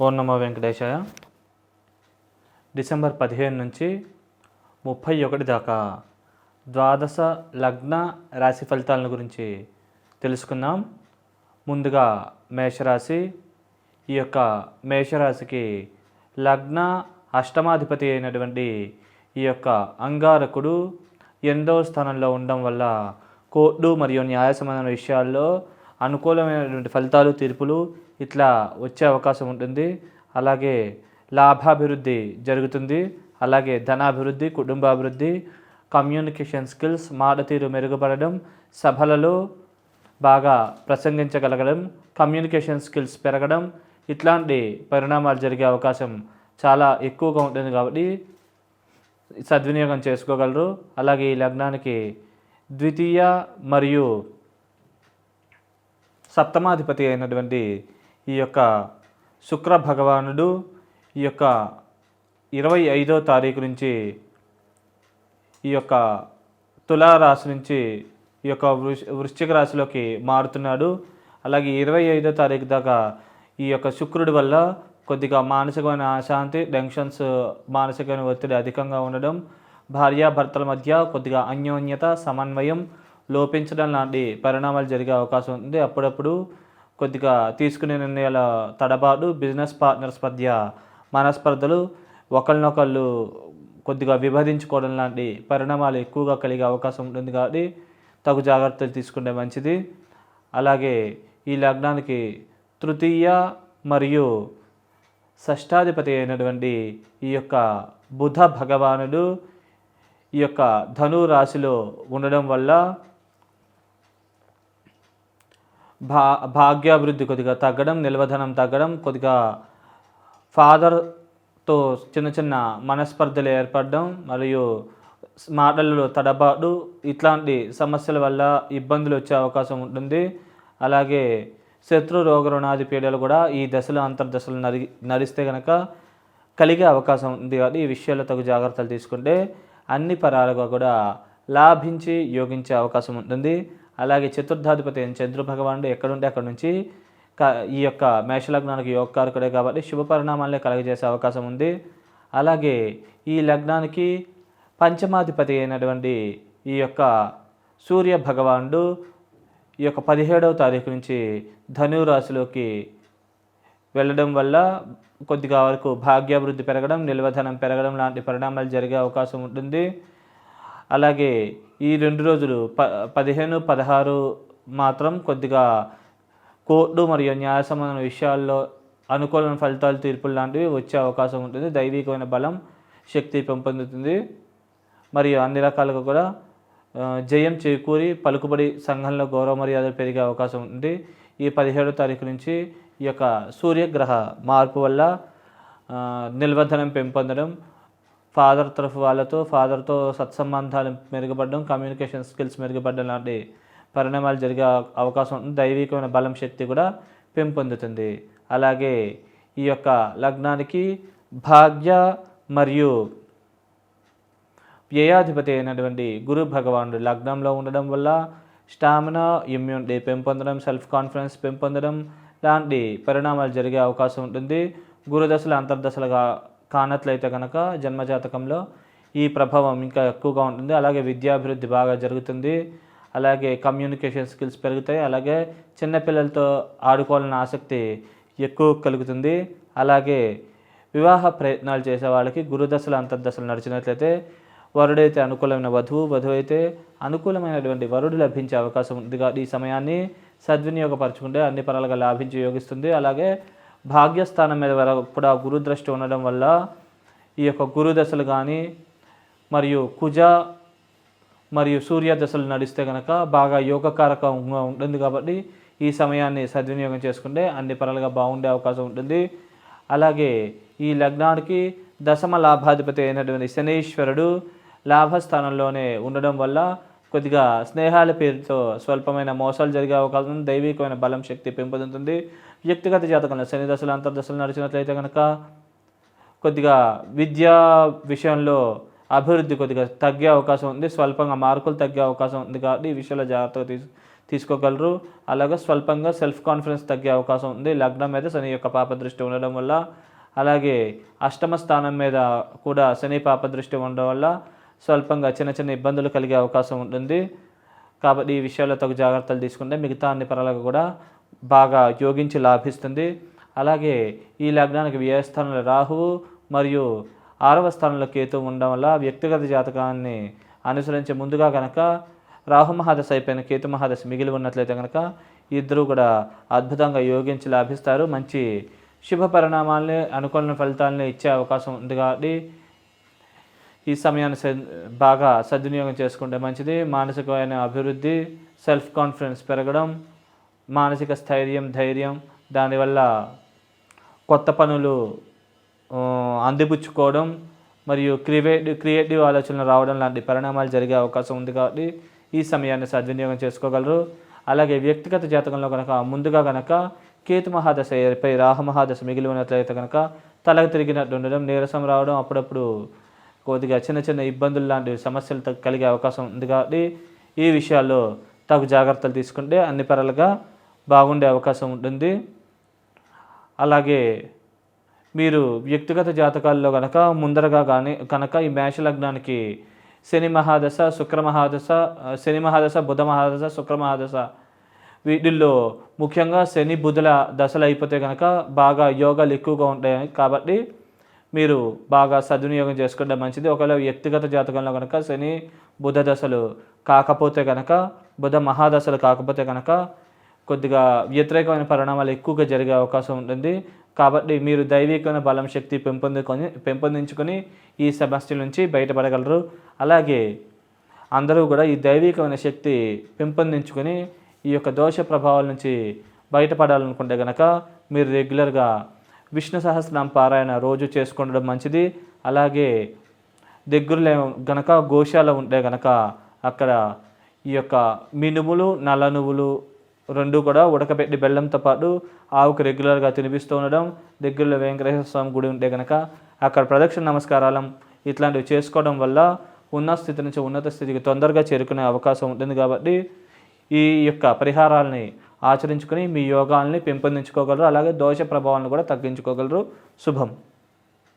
ఓం నమో వెంకటేశాయ. December పదిహేను నుంచి ముప్పై ఒకటి దాకా ద్వాదశ లగ్న రాశి ఫలితాలను గురించి తెలుసుకుందాం. ముందుగా మేషరాశి. ఈ యొక్క మేషరాశికి లగ్న అష్టమాధిపతి అయినటువంటి ఈ యొక్క అంగారకుడు ఎనిమిదవ స్థానంలో ఉండడం వల్ల కోర్టు మరియు న్యాయ సంబంధమైన విషయాల్లో అనుకూలమైనటువంటి ఫలితాలు తీర్పులు ఇట్లా వచ్చే అవకాశం ఉంటుంది. అలాగే లాభాభివృద్ధి జరుగుతుంది. అలాగే ధనాభివృద్ధి కుటుంబాభివృద్ధి కమ్యూనికేషన్ స్కిల్స్ మాట తీరు మెరుగుపడడం సభలలో బాగా ప్రసంగించగలగడం కమ్యూనికేషన్ స్కిల్స్ పెరగడం ఇట్లాంటి పరిణామాలు జరిగే అవకాశం చాలా ఎక్కువగా ఉంటుంది కాబట్టి సద్వినియోగం చేసుకోగలరు. అలాగే ఈ లగ్నానికి ద్వితీయ మరియు సప్తమాధిపతి అయినటువంటి ఈ యొక్క శుక్ర భగవానుడు ఈ యొక్క ఇరవై ఐదో తారీఖు నుంచి ఈ యొక్క తులారాశి నుంచి ఈ యొక్క వృష్ వృశ్చిక రాశిలోకి మారుతున్నాడు. అలాగే ఇరవై ఐదో తారీఖు దాకా ఈ యొక్క శుక్రుడి వల్ల కొద్దిగా మానసికమైన అశాంతి టెన్షన్స్ మానసికమైన ఒత్తిడి అధికంగా ఉండడం భార్యాభర్తల మధ్య కొద్దిగా అన్యోన్యత సమన్వయం లోపించడం లాంటి పరిణామాలు జరిగే అవకాశం ఉంది. అప్పుడప్పుడు కొద్దిగా తీసుకునే నిర్ణయాల తడబాటు బిజినెస్ పార్ట్నర్స్ మధ్య మనస్పర్ధలు ఒకరినొకళ్ళు కొద్దిగా విభజించుకోవడం లాంటి పరిణామాలు ఎక్కువగా కలిగే అవకాశం ఉంటుంది కాబట్టి తగు జాగ్రత్తలు తీసుకుంటే మంచిది. అలాగే ఈ లగ్నానికి తృతీయ మరియు షష్టాధిపతి అయినటువంటి ఈ యొక్క బుధ భగవానుడు ఈ యొక్క ధను రాశిలో ఉండడం వల్ల భా భాగ్యాభివృద్ధి కొద్దిగా తగ్గడం నిల్వధనం తగ్గడం కొద్దిగా ఫాదర్తో చిన్న చిన్న మనస్పర్ధలు ఏర్పడడం మరియు మాటలలో తడబాటు ఇట్లాంటి సమస్యల వల్ల ఇబ్బందులు వచ్చే అవకాశం ఉంటుంది. అలాగే శత్రు రోగ రుణాది పీడలు కూడా ఈ దశలో అంతర్దశలు నరి నడిస్తే కనుక కలిగే అవకాశం ఉంది కాబట్టి ఈ విషయాల్లో తగు జాగ్రత్తలు తీసుకుంటే అన్ని పరాలుగా కూడా లాభించి యోగించే అవకాశం ఉంటుంది. అలాగే చతుర్థాధిపతి అయిన చంద్ర భగవానుడు ఎక్కడుంటే అక్కడ నుంచి క ఈ యొక్క మేషలగ్నానికి యోగకారకుడే కాబట్టి శుభ పరిణామాలనే కలగజేసే అవకాశం ఉంది. అలాగే ఈ లగ్నానికి పంచమాధిపతి అయినటువంటి ఈ యొక్క సూర్య భగవానుడు ఈ యొక్క పదిహేడవ తారీఖు నుంచి ధను రాశిలోకి వెళ్ళడం వల్ల కొద్దిగా వరకు భాగ్యాభివృద్ధి పెరగడం నిల్వధనం పెరగడం లాంటి పరిణామాలు జరిగే అవకాశం ఉంటుంది. అలాగే ఈ రెండు రోజులు ప పదిహేను పదహారు మాత్రం కొద్దిగా కోర్టు మరియు న్యాయ సంబంధమైన విషయాల్లో అనుకూలమైన ఫలితాలు తీర్పులు లాంటివి వచ్చే అవకాశం ఉంటుంది. దైవికమైన బలం శక్తి పెంపొందుతుంది. మరియు అన్ని రకాలుగా కూడా జయం చేకూరి పలుకుబడి సంఘంలో గౌరవ మర్యాదలు పెరిగే అవకాశం ఉంటుంది. ఈ పదిహేడో తారీఖు నుంచి ఈ యొక్క సూర్యగ్రహ మార్పు వల్ల నిల్వధనం పెంపొందడం ఫాదర్ తరఫు వాళ్ళతో ఫాదర్తో సత్సంబంధాలు మెరుగుపడడం కమ్యూనికేషన్ స్కిల్స్ మెరుగుపడడం లాంటి పరిణామాలు జరిగే అవకాశం ఉంటుంది. దైవికమైన బలం శక్తి కూడా పెంపొందుతుంది. అలాగే ఈ యొక్క లగ్నానికి భాగ్య మరియు వ్యయాధిపతి అయినటువంటి గురు భగవానుడు లగ్నంలో ఉండడం వల్ల స్టామినా ఇమ్యూనిటీ పెంపొందడం సెల్ఫ్ కాన్ఫిడెన్స్ పెంపొందడం లాంటి పరిణామాలు జరిగే అవకాశం ఉంటుంది. గురుదశలు అంతర్దశలుగా కానట్లయితే కనుక జన్మజాతకంలో ఈ ప్రభావం ఇంకా ఎక్కువగా ఉంటుంది. అలాగే విద్యాభివృద్ధి బాగా జరుగుతుంది. అలాగే కమ్యూనికేషన్ స్కిల్స్ పెరుగుతాయి. అలాగే చిన్నపిల్లలతో ఆడుకోవాలన్న ఆసక్తి ఎక్కువ కలుగుతుంది. అలాగే వివాహ ప్రయత్నాలు చేసే వాళ్ళకి గురుదశలు అంతర్దశలు నడిచినట్లయితే వరుడైతే అనుకూలమైన వధువు వధువు అయితే అనుకూలమైనటువంటి వరుడు లభించే అవకాశం ఉంది. ఈ సమయాన్ని సద్వినియోగపరచుకుంటే అన్ని పరాలుగా లాభించి యోగిస్తుంది. అలాగే భాగ్యస్థానం మీద వర- కూడా గురు దృష్టి ఉండడం వల్ల ఈ యొక్క గురు దశలు కానీ మరియు కుజ మరియు సూర్య దశలు నడిస్తే కనుక బాగా యోగకారకంగా ఉంటుంది కాబట్టి ఈ సమయాన్ని సద్వినియోగం చేసుకుంటే అన్ని పనులుగా బాగుండే అవకాశం ఉంటుంది. అలాగే ఈ లగ్నానికి దశమ లాభాధిపతి అయినటువంటి శనీశ్వరుడు లాభస్థానంలోనే ఉండడం వల్ల కొద్దిగా స్నేహాల పేరుతో స్వల్పమైన మోసాలు జరిగే అవకాశం ఉంది. దైవికమైన బలం శక్తి పెంపొందుతుంది. వ్యక్తిగత జాతకంలో శని దశలు అంతర్దశలు నడిచినట్లయితే కనుక కొద్దిగా విద్యా విషయంలో అభివృద్ధి కొద్దిగా తగ్గే అవకాశం ఉంది. స్వల్పంగా మార్కులు తగ్గే అవకాశం ఉంది కాబట్టి ఈ విషయంలో జాగ్రత్తగా తీసు తీసుకోగలరు. అలాగే స్వల్పంగా సెల్ఫ్ కాన్ఫిడెన్స్ తగ్గే అవకాశం ఉంది. లగ్నం మీద శని యొక్క పాప దృష్టి ఉండడం వల్ల అలాగే అష్టమ స్థానం మీద కూడా శని పాప దృష్టి ఉండడం వల్ల స్వల్పంగా చిన్న చిన్న ఇబ్బందులు కలిగే అవకాశం ఉంటుంది. కాబట్టి ఈ విషయాల్లో తగు జాగ్రత్తలు తీసుకుంటే మిగతా అన్ని పరాలకు కూడా బాగా యోగించి లాభిస్తుంది. అలాగే ఈ లగ్నానికి వ్యయ స్థానంలో రాహువు మరియు ఆరవ స్థానంలో కేతు ఉండడం వల్ల వ్యక్తిగత జాతకాన్ని అనుసరించే ముందుగా కనుక రాహు మహాదశ అయిపోయిన కేతు మహాదశ మిగిలి ఉన్నట్లయితే కనుక ఇద్దరు కూడా అద్భుతంగా యోగించి లాభిస్తారు. మంచి శుభ పరిణామాలని అనుకూల ఫలితాలని ఇచ్చే అవకాశం ఉంది కాబట్టి ఈ సమయాన్ని బాగా సద్వినియోగం చేసుకుంటే మంచిది. మానసికమైన అభివృద్ధి సెల్ఫ్ కాన్ఫిడెన్స్ పెరగడం మానసిక స్థైర్యం ధైర్యం దానివల్ల కొత్త పనులు అందిపుచ్చుకోవడం మరియు క్రియేటివ్ క్రియేటివ్ ఆలోచనలు రావడం లాంటి పరిణామాలు జరిగే అవకాశం ఉంది కాబట్టి ఈ సమయాన్ని సద్వినియోగం చేసుకోగలరు. అలాగే వ్యక్తిగత జాతకంలో కనుక ముందుగా కనుక కేతు మహాదశ ఏర్పై రాహు మహాదశ మిగిలి ఉన్నట్లయితే కనుక తలకు తిరిగినట్టు ఉండడం నీరసం రావడం అప్పుడప్పుడు కొద్దిగా చిన్న చిన్న ఇబ్బందులు లాంటి సమస్యలు కలిగే అవకాశం ఉంది కాబట్టి ఈ విషయాల్లో తగు జాగ్రత్తలు తీసుకుంటే అన్ని పరాలుగా బాగుండే అవకాశం ఉంటుంది. అలాగే మీరు వ్యక్తిగత జాతకాల్లో కనుక ముందరగా కానీ కనుక ఈ మేష లగ్నానికి శని మహాదశ శుక్ర మహాదశ శని మహాదశ బుధ మహాదశ శుక్ర మహాదశ వీటిల్లో ముఖ్యంగా శని బుధుల దశలు అయిపోతే కనుక బాగా యోగాలు ఎక్కువగా ఉంటాయి కాబట్టి మీరు బాగా సద్వినియోగం చేసుకుంటే మంచిది. ఒకవేళ వ్యక్తిగత జాతకంలో కనుక శని బుధ దశలు కాకపోతే కనుక బుధ మహాదశలు కాకపోతే కనుక కొద్దిగా వ్యతిరేకమైన పరిణామాలు ఎక్కువగా జరిగే అవకాశం ఉంటుంది. కాబట్టి మీరు దైవికమైన బలం శక్తి పెంపొందుకొని పెంపొందించుకొని ఈ సమస్య నుంచి బయటపడగలరు. అలాగే అందరూ కూడా ఈ దైవికమైన శక్తి పెంపొందించుకొని ఈ యొక్క దోష ప్రభావాల నుంచి బయటపడాలనుకుంటే కనుక మీరు రెగ్యులర్గా విష్ణు సహస్రనామ పారాయణ రోజు చేసుకుండడం మంచిది. అలాగే దగ్గరలో గనక గోశాల ఉంటే గనక అక్కడ ఈ యొక్క మినుములు నల్ల నువ్వులు రెండు కూడా ఉడకబెట్టి బెల్లంతో పాటు ఆవుకు రెగ్యులర్గా తినిపిస్తూ ఉండడం. దగ్గరలో వెంకటేశ్వర స్వామి గుడి ఉంటే కనుక అక్కడ ప్రదక్షిణ నమస్కారాలం ఇట్లాంటివి చేసుకోవడం వల్ల ఉన్న స్థితి నుంచి ఉన్నత స్థితికి తొందరగా చేరుకునే అవకాశం ఉంటుంది కాబట్టి ఈ యొక్క పరిహారాలని ఆచరించుకుని మీ యోగాల్ని పెంపొందించుకోగలరు. అలాగే దోష ప్రభావాలను కూడా తగ్గించుకోగలరు. శుభం.